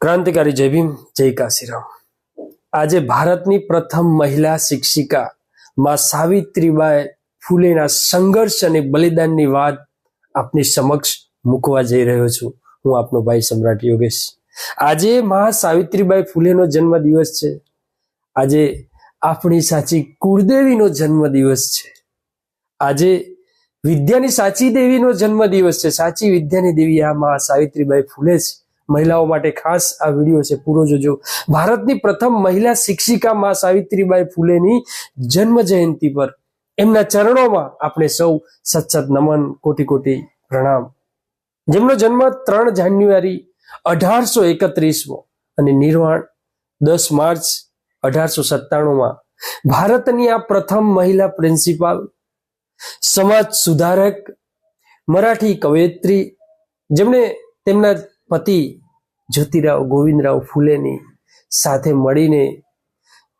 ક્રાંતિકારી જય ભીમ, જય કાશીરામ. આજે ભારતની પ્રથમ મહિલા શિક્ષિકા માં સાવિત્રીબાઈ ફૂલેના સંઘર્ષ અને બલિદાનની વાત આપની સમક્ષ મૂકવા જઈ રહ્યો છું. હું આપનો ભાઈ સમ્રાટ યોગેશ. આજે મહા સાવિત્રીબાઈ ફૂલેનો જન્મ દિવસ છે. આજે આપણી સાચી કુળદેવીનો જન્મ દિવસ છે. આજે વિદ્યાની સાચી દેવીનો જન્મ દિવસ છે. સાચી વિદ્યાની દેવી આ મા સાવિત્રીબાઈ ફૂલે છે. મહિલાઓ માટે ખાસ આ વીડિયો છે પૂરો જોજો. ભારતની પ્રથમ મહિલા શિક્ષિકા માં સાવિત્રીબાઈ ફૂલેની જન્મ જયંતિ પર એમના ચરણોમાં આપણે સૌ સતસત નમન, કોટી કોટી પ્રણામ. જેમનો જન્મ ત્રણ જાન્યુઆરી અઢારસો એકત્રીસમો અને નિર્વાણ દસ માર્ચ અઢારસો સત્તાણુંમાં. ભારતની આ પ્રથમ મહિલા પ્રિન્સિપાલ, સમાજ સુધારક, મરાઠી કવયત્રી, જેમણે તેમના પતિ જ્યોતિરાવ ગોવિંદરાવ ફૂલેની સાથે મળીને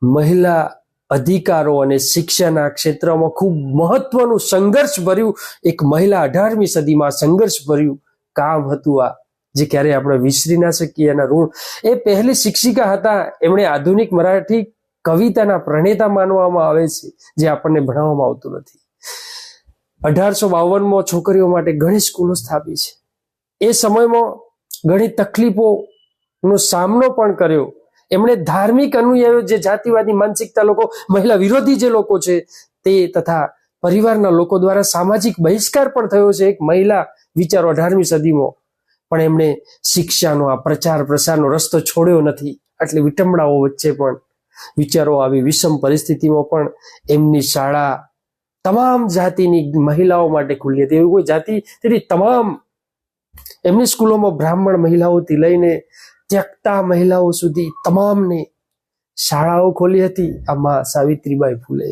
મહિલા અધિકારો અને શિક્ષાના ક્ષેત્રમાં ખૂબ મહત્વનું સંઘર્ષ ભર્યું. એક મહિલા અઢારમી સદીમાં સંઘર્ષ ભર્યું કામ હતું આ, જે ક્યારે આપણે વિસરી ના શકીએ એના ઋણ. એ પહેલી શિક્ષિકા હતા, એમણે આધુનિક મરાઠી કવિતાના પ્રણેતા માનવામાં આવે છે, જે આપણને ભણાવવામાં આવતું નથી. અઢારસો બાવનમાં છોકરીઓ માટે ઘણી સ્કૂલો સ્થાપી છે. એ સમયમાં ઘણી તકલીફોનો સામનો પણ કર્યો. એમણે ધાર્મિક અનુયાયો જે જાતિવાદી માનસિકતા લોકો, મહિલા વિરોધી જે લોકો છે, તે તથા પરિવારના લોકો દ્વારા સામાજિક બહિષ્કાર પણ થયો છે એક મહિલા વિચારો અઢારમી સદીમાં. પણ એમણે શિક્ષાનો, આ પ્રચાર પ્રસારનો રસ્તો છોડ્યો નથી. આટલી વિટંબણાઓ વચ્ચે પણ વિચારો આવી વિષમ પરિસ્થિતિમાં પણ એમની શાળા તમામ જાતિની મહિલાઓ માટે ખુલ્લી હતી. એવી કોઈ જાતિ તેથી તમામ એમની સ્કૂલોમાં બ્રાહ્મણ મહિલાઓથી લઈને ત્યક્તા મહિલાઓ સુધી તમામને શાળાઓ ખોલી હતી આ માં સાવિત્રીબાઈ ફૂલે.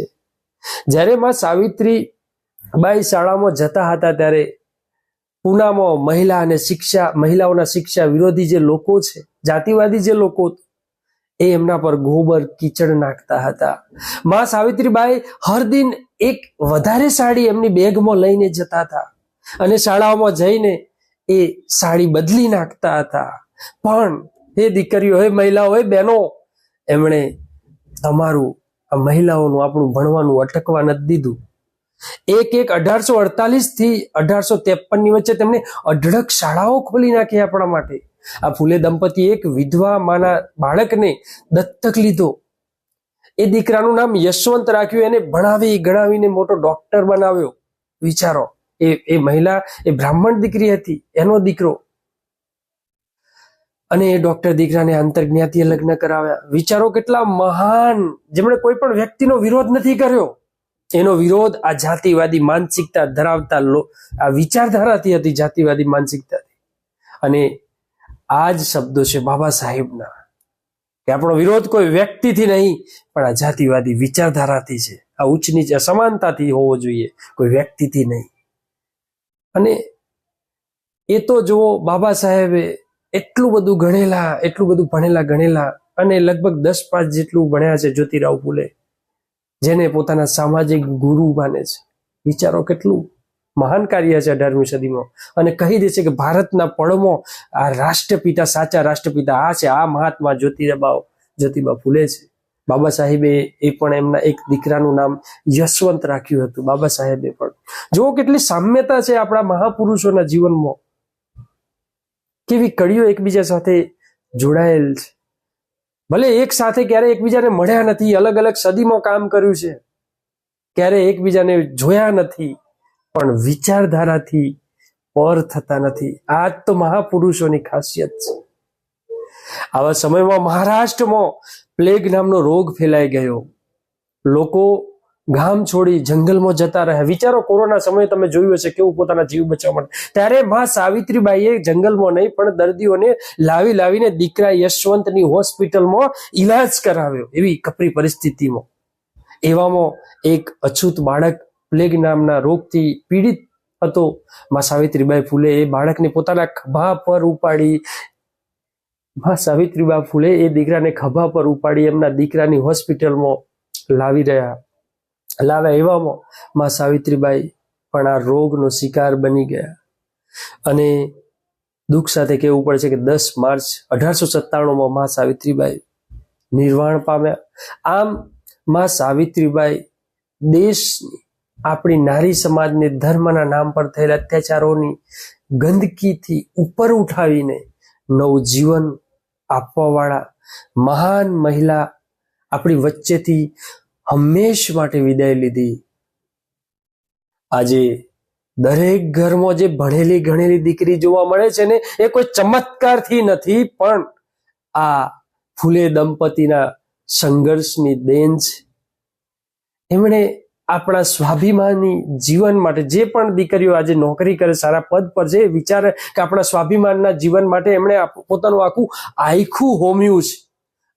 જ્યારે માં સાવિત્રીબાઈ શાળામાં જતા હતા ત્યારે પૂનામાં મહિલા અને શિક્ષા, મહિલાઓના શિક્ષા વિરોધી જે લોકો છે, જાતિવાદી જે લોકો એ એમના પર ગોબર કીચડ નાખતા હતા. માં સાવિત્રીબાઈ હર દિન એક વધારે સાડી એમની બેગમાં લઈને જતા હતા અને શાળાઓમાં જઈને એ સાડી બદલી નાખતા હતા. પણ હે દીકરીઓ, હે મહિલાઓ, હે બહેનો, એમણે તમારું આ મહિલાઓનું આપણું ભણવાનું અટકવા નથી દીધું. એક એક અઢારસો અડતાલીસથી અઢારસો ત્રેપનની વચ્ચે તેમણે અઢળક શાળાઓ ખોલી નાખી આપણા માટે. આ ફૂલે દંપતી એક વિધવા માના બાળકને દત્તક લીધો. એ દીકરાનું નામ યશવંત રાખ્યું, એને ભણાવી ગણાવીને મોટો ડોક્ટર બનાવ્યો. વિચારો એ એ મહિલા, એ બ્રાહ્મણ દીકરી હતી, એનો દીકરો. અને એ ડોક્ટર દીકરાને આંતરજ્ઞાતીય લગ્ન કરાવ્યા. વિચારો કેટલા મહાન, જેમણે કોઈ પણ વ્યક્તિનો વિરોધ નથી કર્યો. એનો વિરોધ આ જાતિવાદી માનસિકતા ધરાવતા આ વિચારધારાથી હતી જાતિવાદી માનસિકતાથી અને આ જ શબ્દો છે બાબા સાહેબના, કે આપણો વિરોધ કોઈ વ્યક્તિથી નહીં, પણ આ જાતિવાદી વિચારધારાથી છે. આ ઉચ્ચ નીચ અસમાનતાથી હોવો જોઈએ, કોઈ વ્યક્તિથી નહીં. અને એ તો જુઓ, બાબા સાહેબે એટલું બધું ગણેલા, એટલું બધું ભણેલા ગણેલા અને લગભગ દસ પાંચ જેટલું ભણ્યા છે જ્યોતિરાવ ફૂલે, જેને પોતાના સામાજિક ગુરુ માને છે. વિચારો કેટલું મહાન કાર્ય છે અઢારમી સદીમાં. અને કહી દે છે કે ભારતના પળમો આ રાષ્ટ્રપિતા, સાચા રાષ્ટ્રપિતા આ છે, આ મહાત્મા જ્યોતિરાબાવ જ્યોતિબા ફૂલે છે. બાબા સાહેબે એ પણ એમના એક દીકરાનું નામ યશવંત રાખ્યું હતું, બાબા સાહેબે પણ. જુઓ કેટલી સામ્યતા છે આપણા મહાપુરુષોના જીવનમાં. કેવી કડીઓ એકબીજા સાથે જોડાયેલ છે. ભલે એક સાથે ક્યારે એકબીજાને મળ્યા નથી અલગ અલગ સદીમાં કામ કર્યું છે. ક્યારે એકબીજાને જોયા નથી, પણ વિચારધારાથી પર થતા નથી. આ તો મહાપુરુષોની ખાસિયત છે. આવા સમયમાં મહારાષ્ટ્રમાં પ્લેગ નામનો રોગ ફેલાઈ ગયો. લોકો ગામ છોડી જંગલમાં જતા રહ્યા. વિચારો, કોરોના સમયે તમે જોયું હશે કેવું પોતાના જીવ બચાવવા માટે. ત્યારે માં સાવિત્રીબાઈએ જંગલમાં નહીં, પણ દર્દીઓને લાવી લાવીને દીકરા યશવંતની હોસ્પિટલમાં ઈલાજ કરાવ્યો એવી કપરી પરિસ્થિતિમાં. એવામાં એક અછૂત બાળક પ્લેગ નામના રોગથી પીડિત હતો. માં સાવિત્રીબાઈ ફૂલે એ બાળકને પોતાના ખભા પર ઉપાડી માં સાવિત્રીબા ફૂલે એ દીકરાને ખભા પર ઉપાડી એમના દીકરાની હોસ્પિટલમાં લાવી રહ્યા. લાવ્યા એવામાં માં સાવિત્રીબાઈ પણ આ રોગનો શિકાર બની ગયા. અને દુઃખ સાથે કહેવું પડે છે કે દસ માર્ચ અઢારસો સત્તાણુંમાં માં સાવિત્રીબાઈ નિર્વાણ પામ્યા. આમ માં સાવિત્રીબાઈ દેશની આપણી નારી સમાજને ધર્મના નામ પર થયેલા અત્યાચારોની ગંદકીથી ઉપર ઉઠાવીને નવું જીવન આપવાવાળા મહાન મહિલા આપણી વચ્ચેથી હંમેશ માટે વિદાય લીધી. આજે દરેક ઘરમાં જે ભણેલી ગણેલી દીકરી જોવા મળે છે ને, એ કોઈ ચમત્કારથી નથી, પણ આ ફૂલે દંપતીના સંઘર્ષની દેન છે. એમણે આપણા સ્વાભિમાની જીવન માટે જે પણ દીકરીઓ આજે નોકરી કરે, સારા પદ પર છે વિચારે કે આપણા સ્વાભિમાનના જીવન માટે એમણે પોતાનું આખું આખું હોમ્યું છે.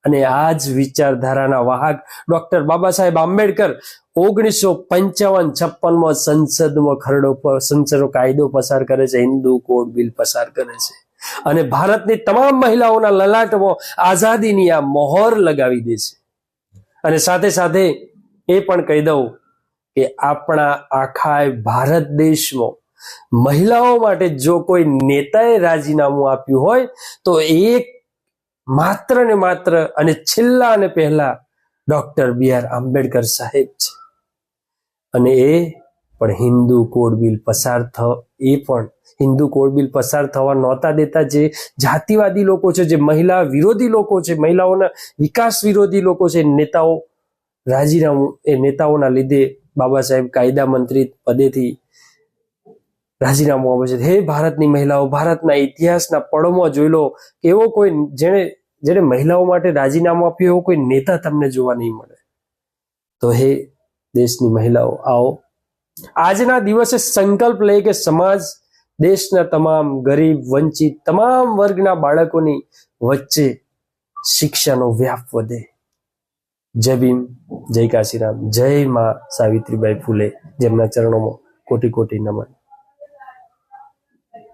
અને આ જ વિચારધારાના વાહક ડોક્ટર બાબા સાહેબ આંબેડકર ઓગણીસો પંચાવન છપ્પનમાં સંસદમાં ખરડો પર સંસદનો કાયદો પસાર કરે છે, હિન્દુ કોડ બિલ પસાર કરે છે. અને ભારતની તમામ મહિલાઓના લલાટમાં આઝાદીની આ મોહર લગાવી દે છે. અને સાથે સાથે એ પણ કહી દઉં કે આપણા આખા ભારત દેશમાં મહિલાઓ માટે જો કોઈ નેતાએ રાજીનામું આપ્યું હોય, તો એક માત્ર ને માત્ર અને છેલ્લા અને પહેલા ડોક્ટર બી આર આંબેડકર સાહેબ છે. અને એ પણ હિન્દુ કોડ બિલ પસાર થ, એ પણ હિન્દુ કોડ બિલ પસાર થવા નહોતા દેતા જે જાતિવાદી લોકો છે, જે મહિલા વિરોધી લોકો છે, મહિલાઓના વિકાસ વિરોધી લોકો છે નેતાઓ રાજીનામું, એ નેતાઓના લીધે બાબા સાહેબ કાયદા મંત્રી પદેથી રાજીનામું આપે છે. હે ભારતની મહિલાઓ, ભારતના ઇતિહાસના પળોમાં જોઈ લો કે એવો કોઈ જેણે જેને મહિલાઓ માટે રાજીનામું આપ્યું એવો કોઈ નેતા તમને જોવા નહીં મળે. તો હે દેશની મહિલાઓ, આવો. આજના દિવસે સંકલ્પ લઈ કે સમાજ દેશના તમામ ગરીબ, વંચિત, તમામ વર્ગના બાળકોની વચ્ચે શિક્ષાનો વ્યાપ વધે. જય ભીમ જય કાશીરામ જય માં સાવિત્રીબાઈ ફૂલે જેમના ચરણોમાં કોટી કોટી નમન.